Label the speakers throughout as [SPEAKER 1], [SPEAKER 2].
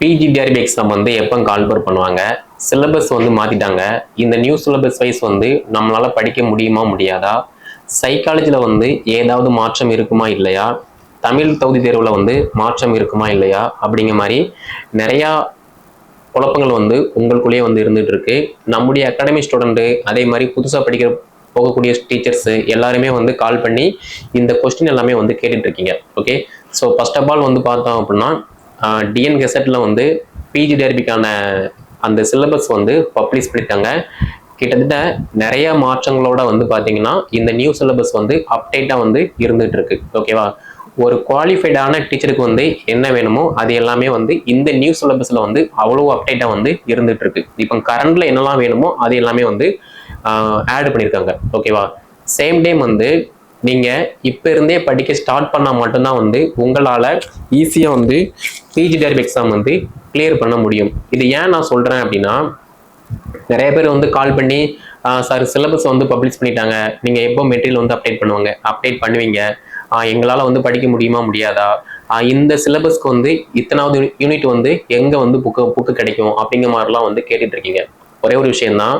[SPEAKER 1] PGTRB exam வந்து எப்போ call for பண்ணுவாங்க? சிலபஸ் வந்து மாற்றிட்டாங்க இந்த நியூ சிலபஸ் வைஸ் வந்து நம்மளால் படிக்க முடியுமா முடியாதா? சைக்காலஜியில் வந்து ஏதாவது மாற்றம் இருக்குமா இல்லையா? தமிழ் தகுதி தேர்வில் வந்து மாற்றம் இருக்குமா இல்லையா? அப்படிங்கிற மாதிரி நிறையா குழப்பங்கள் வந்து உங்களுக்குள்ளேயே வந்து இருந்துட்டு இருக்கு. நம்முடைய அகாடமி ஸ்டூடெண்ட்டு அதே மாதிரி புதுசாக படிக்கிற போகக்கூடிய டீச்சர்ஸு எல்லாருமே வந்து கால் பண்ணி இந்த கொஸ்டின் எல்லாமே வந்து கேட்டுட்ருக்கீங்க okay so first of all வந்து பார்த்தோம் அப்படின்னா டிஎன் கெசட்டில் வந்து பிஜி பிஜிடிஆர்பிக்கான அந்த சிலபஸ் வந்து பப்ளிஷ் பண்ணிட்டாங்க கிட்டத்தட்ட நிறைய மாற்றங்களோட வந்து பார்த்தீங்கன்னா இந்த நியூ சிலபஸ் வந்து அப்டேட்டாக வந்து இருந்துகிட்டு இருக்கு ஓகேவா ஒரு குவாலிஃபைடான டீச்சருக்கு வந்து என்ன வேணுமோ அது எல்லாமே வந்து இந்த நியூ சிலபஸில் வந்து அவ்வளோ அப்டேட்டாக வந்து இருந்துகிட்டு இருக்கு இப்போ கரண்டில் என்னெல்லாம் வேணுமோ அது எல்லாமே வந்து ஆட் பண்ணியிருக்காங்க. ஓகேவா சேம் டைம் வந்து நீங்கள் இப்போ இருந்தே படிக்க ஸ்டார்ட் பண்ணால் மட்டும்தான் வந்து உங்களால் ஈஸியாக வந்து பிஜி டேர்ப் எக்ஸாம் வந்து கிளியர் பண்ண முடியும். இது ஏன் நான் சொல்கிறேன் அப்படின்னா நிறைய பேர் வந்து கால் பண்ணி சார் சிலபஸ் வந்து பப்ளிஷ் பண்ணிட்டாங்க. நீங்கள் எப்போ மெட்டீரியல் வந்து அப்டேட் பண்ணுவாங்க? அப்டேட் பண்ணுவீங்க. எங்களால் வந்து படிக்க முடியுமா முடியாதா? இந்த சிலபஸ்க்கு வந்து இத்தனாவது யூனிட் வந்து எங்கே வந்து புக்கு புக்கு கிடைக்கும்? அப்படிங்கிற மாதிரிலாம் வந்து கேட்டுட்ருக்கீங்க ஒரே ஒரு விஷயந்தான்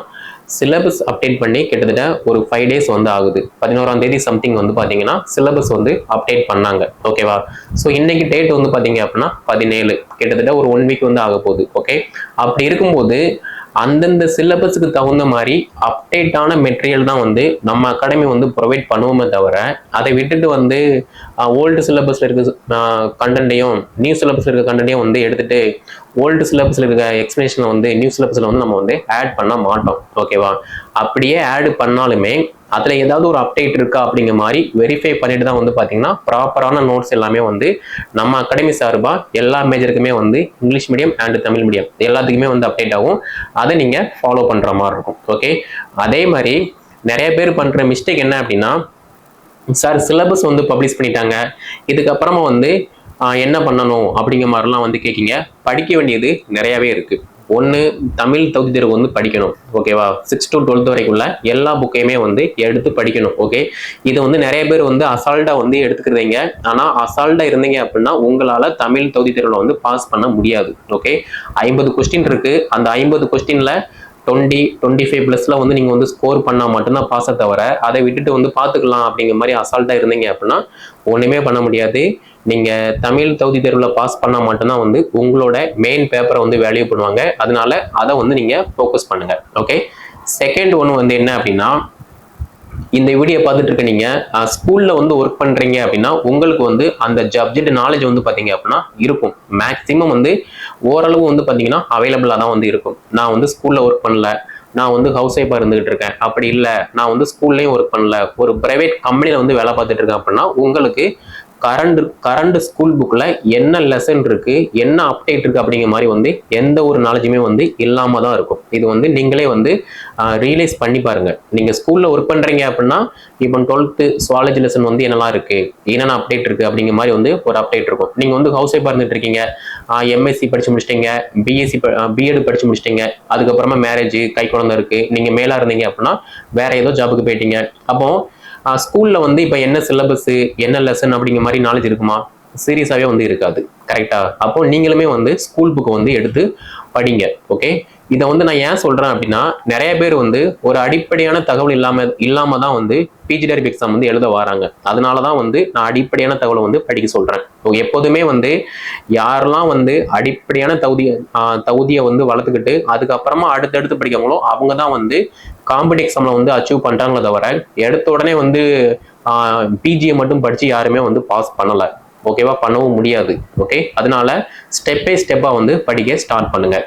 [SPEAKER 1] சிலபஸ் அப்டேட் பண்ணி கிட்டத்தட்ட ஒரு ஃபைவ் டேஸ் வந்து ஆகுது. பதினோராம் தேதி சம்திங் வந்து பார்த்தீங்கன்னா சிலபஸ் வந்து அப்டேட் பண்ணாங்க. ஓகேவா ஸோ இன்னைக்கு டேட் வந்து பார்த்தீங்க அப்படின்னா பதினேழு. கிட்டத்தட்ட ஒரு ஒன் வீக் வந்து ஆக போகுது. ஓகே அப்படி இருக்கும்போது அந்தந்த சிலபஸுக்கு தகுந்த மாதிரி அப்டேட்டான மெட்டீரியல் தான் வந்து நம்ம அகாடமி வந்து ப்ரொவைட் பண்ணுவோமே தவிர அதை விட்டுட்டு வந்து ஓல்டு சிலபஸில் இருக்க கண்டென்ட்டையும் நியூ சிலபஸில் இருக்க கண்டென்ட்டையும் வந்து எடுத்துட்டு ஓல்டு சிலபஸில் இருக்க எக்ஸ்பிளேஷனை வந்து நியூ சிலபஸில் வந்து நம்ம வந்து ஆட் பண்ண மாட்டோம். ஓகேவா அப்படியே ஆட் பண்ணாலுமே அதில் ஏதாவது ஒரு அப்டேட் இருக்கா அப்படிங்கிற மாதிரி வெரிஃபை பண்ணிட்டு தான் வந்து பார்த்தீங்கன்னா ப்ராப்பரான நோட்ஸ் எல்லாமே வந்து நம்ம அகாடமி சார்பாக எல்லா மேஜருக்குமே வந்து English medium and Tamil medium எல்லாத்துக்குமே வந்து அப்டேட் ஆகும். அதை நீங்கள் ஃபாலோ பண்ணுற மாதிரி இருக்கும். ஓகே அதே மாதிரி நிறைய பேர் பண்ணுற மிஸ்டேக் என்ன அப்படின்னா சார் சிலபஸ் வந்து பப்ளிஷ் பண்ணிட்டாங்க. இதுக்கப்புறமா வந்து என்ன பண்ணணும் அப்படிங்கிற மாதிரிலாம் வந்து கேட்கீங்க படிக்க வேண்டியது நிறையவே இருக்கு. ஒன்று தமிழ் தகுதி தேர்வு வந்து படிக்கணும் ஓகேவா சிக்ஸ் டு டுவெல்த் வரைக்குள்ள எல்லா புக்கையுமே வந்து எடுத்து படிக்கணும் ஓகே இது வந்து நிறைய பேர் வந்து அசால்ட்டாக வந்து எடுத்துக்கிறீங்க. ஆனால் அசால்ட்டாக இருந்தீங்க அப்படின்னா உங்களால் தமிழ் தகுதி தேர்வில் வந்து பாஸ் பண்ண முடியாது ஓகே ஐம்பது கொஸ்டின் இருக்குது அந்த ஐம்பது கொஸ்டினில் டுவெண்ட்டி டுவெண்ட்டி ஃபைவ் ப்ளஸில் வந்து நீங்கள் வந்து ஸ்கோர் பண்ணால் மட்டும்தான் பாஸை தவிர அதை விட்டுட்டு வந்து பார்த்துக்கலாம் அப்படிங்கிற மாதிரி அசால்ட்டாக இருந்தீங்க அப்படின்னா ஒன்றுமே பண்ண முடியாது. நீங்கள் தமிழ் தகுதி தேர்வில் பாஸ் பண்ணால் மட்டும்தான் வந்து உங்களோட மெயின் பேப்பரை வந்து வேல்யூ பண்ணுவாங்க. அதனால அதை வந்து நீங்கள் ஃபோக்கஸ் பண்ணுங்கள் ஓகே செகண்ட் ஒன்று வந்து என்ன அப்படின்னா இந்த வீடியோ பார்த்துட்டு இருக்க நீங்கள் ஸ்கூலில் வந்து ஒர்க் பண்ணுறீங்க அப்படின்னா உங்களுக்கு வந்து அந்த சப்ஜெக்ட் நாலேஜ் வந்து பார்த்தீங்க அப்படின்னா இருக்கும். மேக்ஸிமம் வந்து ஓரளவு வந்து பார்த்தீங்கன்னா அவைலபிளாக தான் வந்து இருக்கும். நான் வந்து ஸ்கூலில் ஒர்க் பண்ணல. நான் வந்து ஹவுஸ் ஒய்ஃபாக இருந்துகிட்டு இருக்கேன். அப்படி இல்லை. நான் வந்து ஸ்கூல்லையும் ஒர்க் பண்ணல. ஒரு ப்ரைவேட் கம்பெனியில் வந்து வேலை பார்த்துட்டு இருக்கேன் அப்படின்னா உங்களுக்கு கரண்ட் கரண்ட் ஸ்கூல் புக்கில் என்ன லெசன் இருக்குது என்ன அப்டேட் இருக்குது அப்படிங்கிற மாதிரி வந்து எந்த ஒரு நாலேஜுமே வந்து இல்லாமல் தான் இருக்கும். இது வந்து நீங்களே வந்து ரியலைஸ் பண்ணி பாருங்கள் நீங்கள் ஸ்கூலில் ஒர்க் பண்ணுறீங்க அப்படின்னா இப்போ டுவெல்த்து சுவாலஜி லெசன் வந்து என்னெல்லாம் இருக்குது என்னென்ன அப்டேட் இருக்குது அப்படிங்கிற மாதிரி வந்து ஒரு அப்டேட் இருக்கும். நீங்கள் வந்து ஹவுஸ் ஒய்ஃபாக இருந்துட்டு இருக்கீங்க எம்எஸ்சி படித்து முடிச்சிட்டிங்க பிஎஸ்சி பிஎட் படித்து முடிச்சிட்டிங்க அதுக்கப்புறமா மேரேஜ் கை குழந்தை இருக்குது நீங்கள் மேலாக இருந்தீங்க அப்படின்னா வேறு ஏதோ ஜாபுக்கு போயிட்டீங்க. அப்போது ஸ்கூலில் வந்து இப்போ என்ன சிலபஸ்ஸு என்ன லெசன் அப்படிங்கிற மாதிரி நாலேஜ் இருக்குமா? சீரியஸாகவே வந்து இருக்காது. கரெக்டாக அப்போ நீங்களுமே வந்து ஸ்கூல் புக்கை வந்து எடுத்து படிங்க ஓகே இதை வந்து நான் ஏன் சொல்கிறேன் அப்படின்னா நிறைய பேர் வந்து ஒரு அடிப்படையான தகவல் இல்லாமல் இல்லாமல் தான் வந்து பிஜிடிஆர்பி எக்ஸாம் வந்து எழுத வராங்க. அதனால தான் வந்து நான் அடிப்படையான தகவலை வந்து படிக்க சொல்கிறேன் எப்போதுமே வந்து யாரெல்லாம் வந்து அடிப்படையான தகுதியை தகுதியை வந்து வளர்த்துக்கிட்டு அதுக்கப்புறமா அடுத்தடுத்து படிக்கிறவங்களோ அவங்க தான் வந்து காம்படி எக்ஸாம்ல வந்து அச்சீவ் பண்றாங்களே தவிர எடுத்த உடனே வந்து பிஜியை மட்டும் படிச்சு யாருமே வந்து பாஸ் பண்ணல. ஓகேவா பண்ணவும் முடியாது. ஓகே அதனால ஸ்டெப் பை ஸ்டெப்பா வந்து படிக்க ஸ்டார்ட் பண்ணுங்க.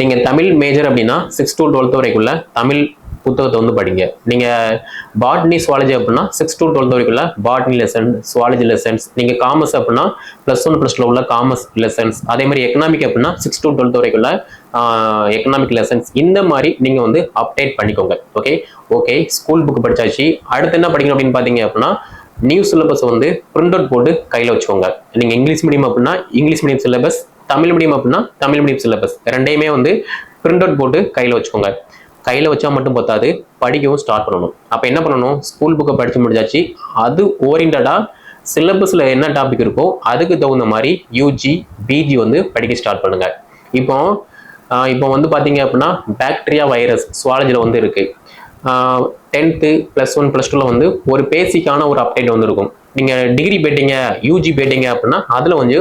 [SPEAKER 1] நீங்க தமிழ் மேஜர் அப்படின்னா சிக்ஸ் டு டுவெல்த் வரைக்குள்ள தமிழ் புத்தகத்தை வந்து படிங்க. நீங்க பாட்னி சுவாலஜி அப்படின்னா சிக்ஸ் டு டுவெல்த் வரைக்குள்ள பாட்னி லெசன் சுவாலஜி லெசன்ஸ் நீங்க காமர்ஸ் அப்படின்னா ப்ளஸ் ஒன் ப்ளஸ் உள்ள காமர்ஸ் லெசன்ஸ் அதே மாதிரி எக்கனாமிக் அப்படின்னா சிக்ஸ் டு டுவெல்த் வரைக்குள்ள எக்கனாமிக் லெசன்ஸ் இந்த மாதிரி நீங்கள் வந்து அப்டேட் பண்ணிக்கோங்க. ஓகே ஓகே ஸ்கூல் புக் படிச்சாச்சு. அடுத்து என்ன படிக்கணும் அப்படின்னு பார்த்தீங்க அப்படின்னா நியூ சிலபஸ் வந்து பிரிண்ட் அவுட் போட்டு கையில் வச்சுக்கோங்க. நீங்கள் இங்கிலீஷ் மீடியம் அப்படின்னா English medium syllabus Tamil medium அப்படின்னா தமிழ் மீடியம் சிலபஸ் ரெண்டையுமே வந்து பிரிண்ட் அவுட் போட்டு கையில் வச்சுக்கோங்க. கையில் வச்சா மட்டும் பத்தாது படிக்கவும் ஸ்டார்ட் பண்ணணும். அப்போ என்ன பண்ணணும்? ஸ்கூல் புக்கை படித்து முடிஞ்சாச்சு அது ஓரியன்டாக சிலபஸில் என்ன டாபிக் இருக்கோ அதுக்கு தகுந்த மாதிரி யூஜி பிஜி வந்து படிக்க ஸ்டார்ட் பண்ணுங்கள் இப்போ இப்போ வந்து பார்த்தீங்க அப்படின்னா பாக்டீரியா வைரஸ் சுவாலஜியில் வந்து இருக்குது டென்த்து ப்ளஸ் ஒன் ப்ளஸ் டூவில் வந்து ஒரு பேசிக்கான ஒரு அப்டேட் வந்துருக்கும். நீங்கள் டிகிரி போயிட்டீங்க யூஜி போயிட்டீங்க அப்படின்னா அதில் வந்து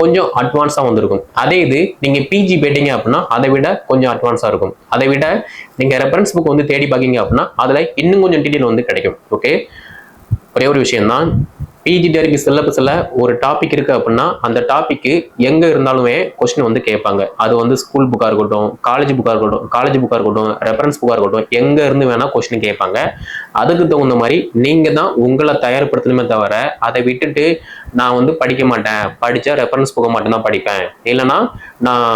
[SPEAKER 1] கொஞ்சம் அட்வான்ஸாக வந்திருக்கும். அதே இது நீங்கள் பிஜி போயிட்டீங்க அப்படின்னா அதை விட கொஞ்சம் அட்வான்ஸாக இருக்கும். அதை விட நீங்கள் ரெஃபரன்ஸ் புக் வந்து தேடி பார்க்கீங்க அப்படின்னா அதில் இன்னும் கொஞ்சம் டீட்டெயில் வந்து கிடைக்கும். ஓகே ஒரே ஒரு விஷயம்தான். பிஜி டெரிபி சிலபஸில் ஒரு டாபிக் இருக்குது அப்படின்னா அந்த டாபிக்கு எங்கே இருந்தாலுமே கொஸ்டின் வந்து கேட்பாங்க. அது வந்து ஸ்கூல் புக்காக இருக்கட்டும் காலேஜ் புக்காக இருக்கட்டும் காலேஜ் புக்காக இருக்கட்டும் ரெஃபரன்ஸ் புக்காக இருக்கட்டும் எங்கே இருந்து வேணால் கொஸ்டின் கேட்பாங்க. அதுக்கு தகுந்த மாதிரி நீங்கள் தான் உங்களை தயார்படுத்தணுமே தவிர அதை விட்டுட்டு நான் வந்து படிக்க மாட்டேன். படித்தா ரெஃபரன்ஸ் புக்கை மட்டும்தான் படிப்பேன். இல்லைன்னா நான்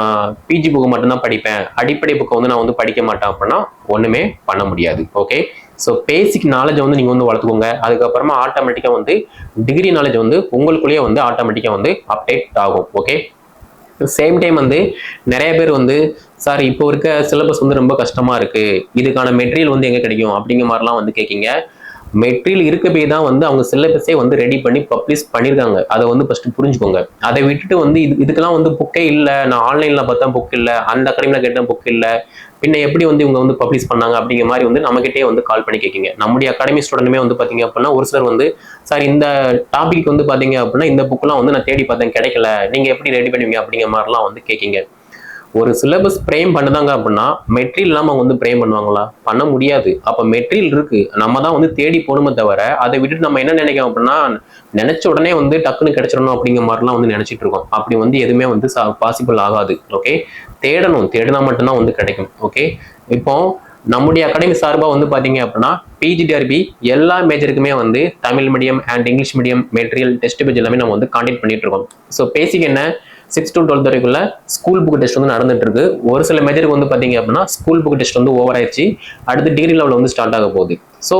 [SPEAKER 1] பிஜி புக்கை மட்டும்தான் படிப்பேன். அடிப்படை புக்கை வந்து நான் வந்து படிக்க மாட்டேன் அப்படின்னா ஒன்றுமே பண்ண முடியாது. ஓகே ஸோ பேசிக் நாலேஜை வந்து நீங்கள் வந்து வளர்த்துக்கோங்க. அதுக்கப்புறமா ஆட்டோமேட்டிக்காக வந்து டிகிரி நாலேஜ் வந்து உங்களுக்குள்ளேயே வந்து ஆட்டோமேட்டிக்காக வந்து அப்டேட் ஆகும். ஓகே சேம் டைம் வந்து நிறைய பேர் வந்து சார் இப்போ இருக்க சிலபஸ் வந்து ரொம்ப கஷ்டமாக இருக்குது இதுக்கான மெட்டீரியல் வந்து எங்கே கிடைக்கும்? அப்படிங்கிற மாதிரிலாம் வந்து கேட்கீங்க. மெட்டீரியல் இருக்கவே தான் வந்து அவங்க சிலபஸே வந்து ரெடி பண்ணி பப்ளிஷ் பண்ணியிருக்காங்க அதை வந்து ஃபஸ்ட்டு புரிஞ்சுக்கோங்க. அதை விட்டுட்டு வந்து இது இதுக்கெல்லாம் வந்து புக்கே இல்லை. நான் ஆன்லைனில் பார்த்தா புக் இல்லை. அந்த அகாடமியில் கேட்டால் புக் இல்லை. பின்ன எப்படி வந்து இவங்க வந்து பப்ளிஷ் பண்ணாங்க அப்படிங்கிற மாதிரி வந்து நம்மகிட்டே வந்து கால் பண்ணி கேட்கிங்க நம்முடைய அகாடமி ஸ்டூடெண்ட்டுமே வந்து பார்த்தீங்க அப்படின்னா ஒரு சிலர் வந்து சார் இந்த டாபிக் வந்து பார்த்தீங்க அப்படின்னா இந்த புக்கெலாம் வந்து நான் தேடி பார்த்தேன். கிடைக்கல. நீங்கள் எப்படி ரெடி பண்ணுவீங்க? அப்படிங்கிற மாதிரிலாம் வந்து கேட்கிங்க ஒரு சிலபஸ் பிரேம் பண்ணுதாங்க அப்படின்னா மெட்ரியல் இல்லாமல் அவங்க வந்து பிரேம் பண்ணுவாங்களா? பண்ண முடியாது. அப்போ மெட்ரியல் இருக்கு. நம்ம தான் வந்து தேடி போகணுமே தவிர அதை விட்டுட்டு நம்ம என்ன நினைக்கிறோம் அப்படின்னா நினைச்ச உடனே வந்து டக்குன்னு கிடைச்சிடணும் அப்படிங்கிற மாதிரிலாம் வந்து நினைச்சிட்டு இருக்கோம். அப்படி வந்து எதுவுமே வந்து பாசிபிள் ஆகாது. ஓகே தேடணும். தேடினா மட்டும்தான் வந்து கிடைக்கும். ஓகே இப்போ நம்முடைய அகாடமி சார்பாக வந்து பார்த்தீங்க அப்படின்னா பிஜிடிஆர்பி எல்லா மேஜருக்குமே வந்து Tamil medium and English medium material test page எல்லாமே நம்ம வந்து காண்டக்ட் பண்ணிட்டு இருக்கோம். ஸோ பேசிக் என்ன? சிக்ஸ் டு டுவெல்த் வரைக்குள்ள ஸ்கூல் புக் டெஸ்ட் வந்து நடந்துட்டு இருக்கு ஒரு சில மேஜருக்கு வந்து பார்த்தீங்க அப்படின்னா ஸ்கூல் புக் டெஸ்ட் வந்து ஓவர் ஆயிடுச்சு. அடுத்து டிகிரி லெவலில் வந்து ஸ்டார்ட் ஆக போகுது. ஸோ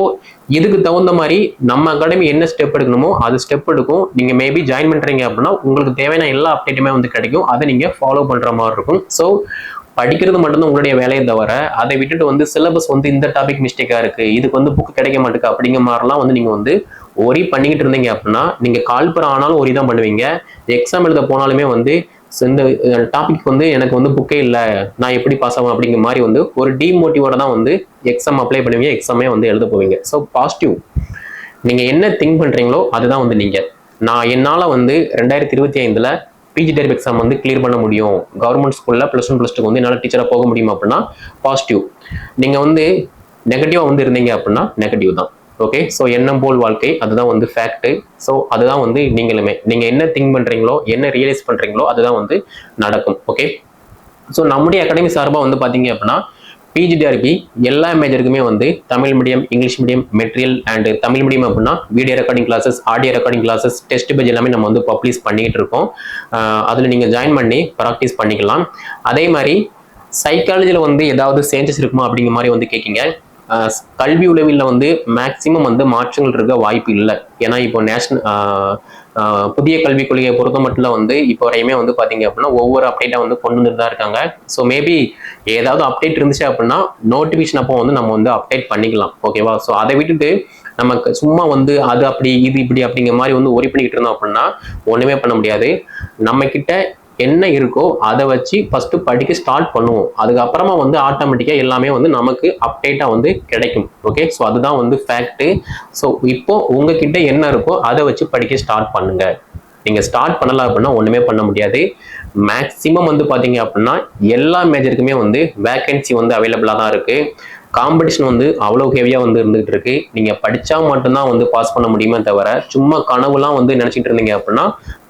[SPEAKER 1] இதுக்கு தகுந்த மாதிரி நம்ம அகாடமி என்ன ஸ்டெப் எடுக்கணுமோ அது ஸ்டெப் எடுக்கும். நீங்கள் மேபி ஜாயின் பண்ணுறீங்க அப்படின்னா உங்களுக்கு தேவையான எல்லா அப்டேட்டுமே வந்து கிடைக்கும். அதை நீங்கள் ஃபாலோ பண்ணுற மாதிரி இருக்கும். ஸோ படிக்கிறது மட்டும்தான் உங்களுடைய வேலையை தவிர அதை விட்டுட்டு வந்து சிலபஸ் வந்து இந்த டாபிக் மிஸ்டேக்காக இருக்குது இதுக்கு வந்து புக் கிடைக்க மாட்டேங்குது அப்படிங்கிற மாதிரிலாம் வந்து நீங்கள் வந்து ஒரி பண்ணிக்கிட்டு இருந்தீங்க அப்படின்னா நீங்க கால்பர் ஆனாலும் ஒரி தான் பண்ணுவீங்க. எக்ஸாம் எழுத போனாலுமே வந்து இந்த டாபிக் வந்து எனக்கு வந்து புக்கே இல்லை. நான் எப்படி பாஸ் ஆகும் அப்படிங்கிற மாதிரி வந்து ஒரு டிமோட்டிவோட தான் வந்து எக்ஸாம் அப்ளை பண்ணுவீங்க எக்ஸாமே வந்து எழுத போவீங்க. ஸோ பாசிட்டிவ் நீங்க என்ன திங்க் பண்றீங்களோ அதுதான் வந்து நீங்க. நான் என்னால் வந்து ரெண்டாயிரத்தி இருபத்தி ஐந்துல பிஜி டெரிப் எக்ஸாம் வந்து கிளியர் பண்ண முடியும். கவர்மெண்ட் ஸ்கூலில் ப்ளஸ் ஒன் ப்ளஸ் டூக்கு வந்து என்னால் டீச்சராக போக முடியும் அப்படின்னா பாசிட்டிவ் நீங்கள் வந்து நெகட்டிவாக வந்து இருந்தீங்க அப்படின்னா நெகட்டிவ் தான். ஓகே ஸோ எண்ணம் போல் வாழ்க்கை அதுதான் வந்து ஃபேக்ட்டு ஸோ அதுதான் வந்து நீங்களுமே. நீங்கள் என்ன திங்க் பண்ணுறீங்களோ என்ன ரியலைஸ் பண்ணுறீங்களோ அதுதான் வந்து நடக்கும். ஓகே ஸோ நம்முடைய அகாடமி சார்பாக வந்து பார்த்தீங்க அப்படின்னா பிஜிடிஆர்பி எல்லா மேஜருக்குமே வந்து Tamil medium English medium material and Tamil medium அப்படின்னா video recording classes audio recording classes test page எல்லாமே நம்ம வந்து பப்ளிஷ் பண்ணிக்கிட்டு இருக்கோம். அதில் நீங்கள் ஜாயின் பண்ணி ப்ராக்டிஸ் பண்ணிக்கலாம். அதே மாதிரி சைக்காலஜியில் வந்து ஏதாவது சேஞ்சஸ் இருக்குமா அப்படிங்கிற மாதிரி வந்து கேட்கிங்க கல்வி உளவில் வந்து மேக்சிமம் வந்து மாற்றங்கள் இருக்க வாய்ப்பு இல்லை. ஏன்னா இப்போ நேஷனல் புதிய கல்விக் கொள்கையை பொறுத்த மட்டும் வந்து இப்போ வரையுமே வந்து பார்த்தீங்க அப்படின்னா ஒவ்வொரு அப்டேட்டாக வந்து கொண்டு வந்துட்டு தான் இருக்காங்க. ஸோ மேபி ஏதாவது அப்டேட் இருந்துச்சு அப்படின்னா நோட்டிஃபிகேஷன் அப்போ வந்து நம்ம வந்து அப்டேட் பண்ணிக்கலாம். ஓகேவா ஸோ அதை விட்டுட்டு நமக்கு சும்மா வந்து அது அப்படி இது இப்படி அப்படிங்கிற மாதிரி வந்து ஒரி பண்ணிக்கிட்டு இருந்தோம் அப்படின்னா ஒன்றுமே பண்ண முடியாது. நம்ம கிட்ட என்ன இருக்கோ அதை வச்சு ஃபஸ்ட்டு படிக்க ஸ்டார்ட் பண்ணுவோம். அதுக்கப்புறமா வந்து ஆட்டோமேட்டிக்காக எல்லாமே வந்து நமக்கு அப்டேட்டாக வந்து கிடைக்கும். ஓகே ஸோ அதுதான் வந்து ஃபேக்ட்டு ஸோ இப்போ உங்ககிட்ட என்ன இருக்கோ அதை வச்சு படிக்க ஸ்டார்ட் பண்ணுங்க. நீங்கள் ஸ்டார்ட் பண்ணல அப்படின்னா ஒன்றுமே பண்ண முடியாது. மேக்ஸிமம் வந்து பார்த்தீங்க அப்படின்னா எல்லா மேஜருக்குமே வந்து வேக்கன்சி வந்து அவைலபிளாக தான் இருக்குது காம்படிஷன் வந்து அவ்வளோ ஹெவியாக வந்து இருந்துகிட்டு இருக்கு. நீங்கள் படித்தா மட்டும்தான் வந்து பாஸ் பண்ண முடியுமே தவிர சும்மா கனவுலாம் வந்து நினச்சிட்டு இருந்தீங்க அப்படின்னா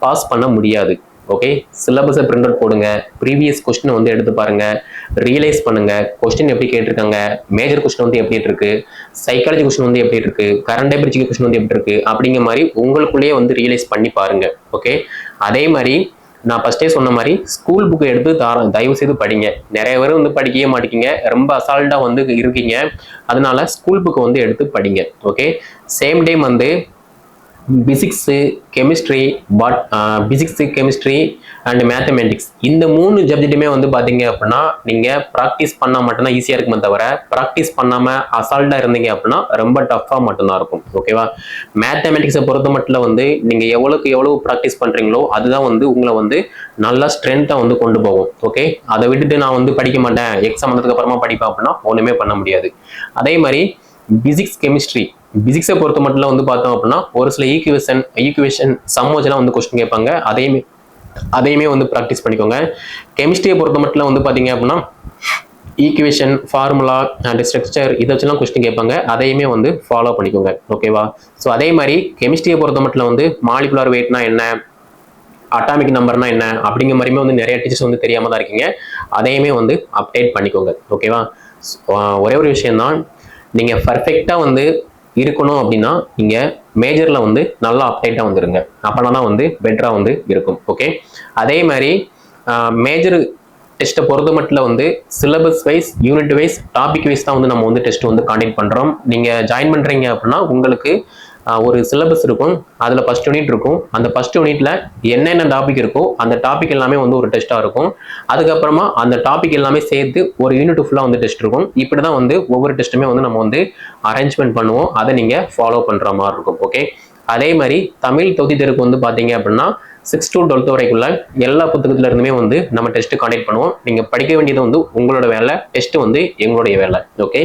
[SPEAKER 1] பாஸ் பண்ண முடியாது. ஓகே சிலபஸை பிரிண்ட் அவுட் போடுங்க. ப்ரீவியஸ் கொஸ்டினை வந்து எடுத்து பாருங்க. ரியலைஸ் பண்ணுங்க. கொஸ்டின் எப்படி கேட்டிருக்காங்க? மேஜர் கொஸ்டின் வந்து எப்படி இருக்கு? சைக்காலஜி கொஸ்டின் வந்து எப்படி இருக்கு? கரண்ட் அபிரிச்சிக்கு கொஸ்டின் வந்து எப்படி இருக்கு? அப்படிங்கிற மாதிரி உங்களுக்குள்ளேயே வந்து ரியலைஸ் பண்ணி பாருங்க. ஓகே அதே மாதிரி நான் ஃபர்ஸ்டே சொன்ன மாதிரி ஸ்கூல் புக்கை எடுத்து தார தயவு செய்து படிங்க. நிறைய பேர் வந்து படிக்கவே மாட்டேங்க. ரொம்ப அசால்ட்டாக வந்து இருக்கீங்க. அதனால ஸ்கூல் புக்கை வந்து எடுத்து படிங்க. ஓகே சேம் டைம் வந்து physics chemistry but physics chemistry and mathematics இந்த மூணு சப்ஜெக்ட்டுமே வந்து பார்த்தீங்க அப்படின்னா நீங்கள் ப்ராக்டிஸ் பண்ணால் மட்டும்தான் ஈஸியாக இருக்குமே தவிர ப்ராக்டிஸ் பண்ணாமல் அசால்ட்டாக இருந்தீங்க அப்படின்னா ரொம்ப டஃப்பாக மட்டும்தான் இருக்கும். ஓகேவா மேத்தமெட்டிக்ஸை பொறுத்த மட்டும் வந்து நீங்கள் எவ்வளோக்கு எவ்வளோ ப்ராக்டிஸ் பண்ணுறீங்களோ அதுதான் வந்து உங்களை வந்து நல்லா ஸ்ட்ரென்த்தாக வந்து கொண்டு போகும். ஓகே அதை விட்டுட்டு நான் வந்து படிக்க மாட்டேன். எக்ஸாம் வந்ததுக்கு அப்புறமா படிப்பேன் அப்படின்னா ஒன்றுமே பண்ண முடியாது. அதே மாதிரி பிசிக்ஸ் கெமிஸ்ட்ரி பிசிக்ஸை பொறுத்த மட்டும் வந்து பார்த்தோம் அப்படின்னா ஒரு சில ஈக்குவேஷன் ஈக்குவேஷன் சம்மோஜெல்லாம் வந்து கொஸ்டின் கேட்பாங்க. அதையுமே அதையுமே வந்து ப்ராக்டிஸ் பண்ணிக்கோங்க. கெமிஸ்ட்ரியை பொறுத்த மட்டும் வந்து பார்த்தீங்க அப்படின்னா ஈக்குவேஷன் ஃபார்முலா அண்ட் ஸ்ட்ரக்சர் இதை வச்சுலாம் கொஸ்டின் கேட்பாங்க. அதையுமே வந்து ஃபாலோ பண்ணிக்கோங்க. ஓகேவா ஸோ அதே மாதிரி கெமிஸ்ட்ரியை பொறுத்த மட்டும் வந்து மாலிகுலர் வெயிட்னா என்ன? அட்டாமிக் நம்பர்னா என்ன? அப்படிங்கிற மாதிரியுமே வந்து நிறைய டீச்சர்ஸ் வந்து தெரியாம தான் இருக்கீங்க. அதையுமே வந்து அப்டேட் பண்ணிக்கோங்க. ஓகேவா ஒரே ஒரு விஷயம்தான். நீங்கள் பர்ஃபெக்டாக வந்து இருக்கணும் அப்படின்னா நீங்கள் மேஜரில் வந்து நல்லா அப்டேட்டாக வந்துருங்க. அப்போனா தான் வந்து பெட்டராக வந்து இருக்கும். ஓகே அதே மாதிரி மேஜர் டெஸ்ட்டை பொறுத்த மட்டும் வந்து syllabus wise unit wise topic wise தான் வந்து நம்ம வந்து டெஸ்ட் வந்து காண்டக்ட் பண்ணுறோம் நீங்கள் ஜாயின் பண்ணுறீங்க அப்படின்னா உங்களுக்கு ஒரு சிலபஸ் இருக்கும். அதில் ஃபஸ்ட் யூனிட் இருக்கும். அந்த ஃபஸ்ட் யூனிட்டில் என்னென்ன டாபிக் இருக்கோ அந்த டாபிக் எல்லாமே வந்து ஒரு டெஸ்ட்டாக இருக்கும். அதுக்கப்புறமா அந்த டாபிக் எல்லாமே சேர்த்து ஒரு யூனிட் ஃபுல்லாக வந்து டெஸ்ட் இருக்கும். இப்படி தான் வந்து ஒவ்வொரு டெஸ்ட்டுமே வந்து நம்ம வந்து அரேஞ்ச்மெண்ட் பண்ணுவோம். அதை நீங்கள் ஃபாலோ பண்ணுற மாதிரி இருக்கும். ஓகே அதே மாதிரி தமிழ் தொகுதி தெருக்கு வந்து பார்த்தீங்க அப்படின்னா சிக்ஸ் டு டுவெல்த் வரைக்குள்ள எல்லா புத்தகத்துல இருந்துமே வந்து நம்ம டெஸ்ட் காண்டக்ட் பண்ணுவோம். நீங்க படிக்க வேண்டியது வந்து உங்களோட வேலை டெஸ்ட் வந்து எங்களுடைய வேலை. ஓகே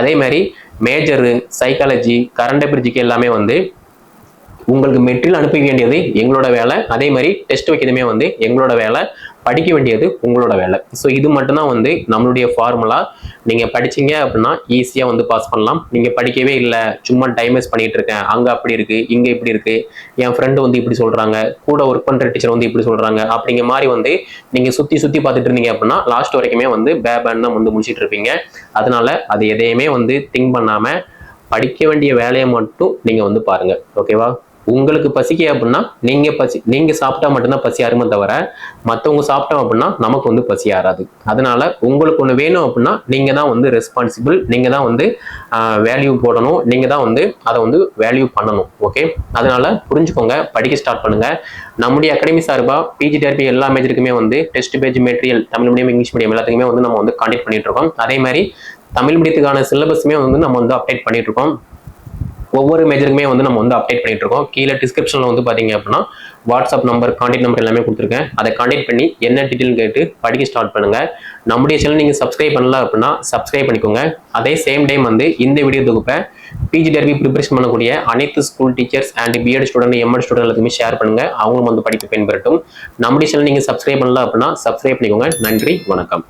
[SPEAKER 1] அதே மாதிரி மேஜரு சைக்காலஜி கரண்ட் பிரிட்ஜுக்கு எல்லாமே வந்து உங்களுக்கு மெட்டீரியல் அனுப்ப வேண்டியது எங்களோட வேலை. அதே மாதிரி டெஸ்ட் வைக்கிறதுமே வந்து எங்களோட வேலை. படிக்க வேண்டியது உங்களோட வேலை. ஸோ இது மட்டும்தான் வந்து நம்மளுடைய ஃபார்முலா நீங்கள் படிச்சீங்க அப்படின்னா ஈஸியாக வந்து பாஸ் பண்ணலாம். நீங்கள் படிக்கவே இல்லை. சும்மா டைம் வேஸ்ட் பண்ணிட்டு இருக்கேன். அங்கே அப்படி இருக்கு இங்கே இப்படி இருக்கு. என் ஃப்ரெண்டு வந்து இப்படி சொல்றாங்க. கூட ஒர்க் பண்ணுற டீச்சர் வந்து இப்படி சொல்றாங்க. அப்படிங்கிற மாதிரி வந்து நீங்கள் சுற்றி சுற்றி பார்த்துட்டு இருந்தீங்க அப்படின்னா லாஸ்ட் வரைக்குமே வந்து பேபேன் தான் வந்து முடிச்சிட்டு இருப்பீங்க. அதனால அது எதையுமே வந்து திங்க் பண்ணாமல் படிக்க வேண்டிய வேலையை மட்டும் நீங்கள் வந்து பாருங்கள் ஓகேவா உங்களுக்கு பசிக்க அப்படின்னா நீங்க பசி நீங்க சாப்பிட்டா மட்டும்தான் பசி ஆறுமே தவிர மற்றவங்க சாப்பிட்டோம் அப்படின்னா நமக்கு வந்து பசி ஆறாது. அதனால உங்களுக்கு ஒன்று வேணும் அப்படின்னா நீங்க தான் வந்து ரெஸ்பான்சிபிள் நீங்க தான் வந்து வேல்யூ போடணும் நீங்க தான் வந்து அதை வந்து வேல்யூ பண்ணணும் ஓகே அதனால புரிஞ்சுக்கோங்க படிக்க ஸ்டார்ட் பண்ணுங்க. நம்முடைய அகாடமி சார்பா பிஜிடிஆர்பி எல்லா மேஜருக்குமே வந்து test page material Tamil medium English medium எல்லாத்துக்குமே வந்து நம்ம வந்து கான்டெக்ட் பண்ணிட்டு இருக்கோம். அதே மாதிரி தமிழ் மீடியத்துக்கான சிலபஸுமே வந்து நம்ம வந்து அப்டேட் பண்ணிட்டு இருக்கோம். ஒவ்வொரு மேஜருக்குமே வந்து நம்ம வந்து அப்டேட் பண்ணிட்டு இருக்கோம். கீழே டிஸ்கிரிப்ஷனில் வந்து பார்த்தீங்க அப்படின்னா வாட்ஸ்அப் நம்பர் கான்டாக்ட் நம்பர் எல்லாமே கொடுத்துருக்கேன். அதை கான்டாக்ட் பண்ணி என்ன டீட்டெயில் கேட்டு படிக்க ஸ்டார்ட் பண்ணுங்க. நம்முடைய சேனல் நீங்கள் சப்ஸ்கிரைப் பண்ணல அப்படின்னா சப்ஸ்கிரைப் பண்ணிக்கோங்க. அதே சேம் டைம் வந்து இந்த வீடியோ தொகுப்பை பிஜி டெர்பி ப்ரிப்பரேஷன் பண்ணக்கூடிய அனைத்து school teachers and B Ed student M Ed student எல்லாத்துக்குமே ஷேர் பண்ணுங்க. அவங்களும் வந்து படிப்பு பயன்பெறட்டும். நம்முடைய சேனல் நீங்கள் சப்ஸ்கிரைப் பண்ணல அப்படின்னா சப்ஸ்கிரைப் பண்ணிக்கோங்க. நன்றி வணக்கம்.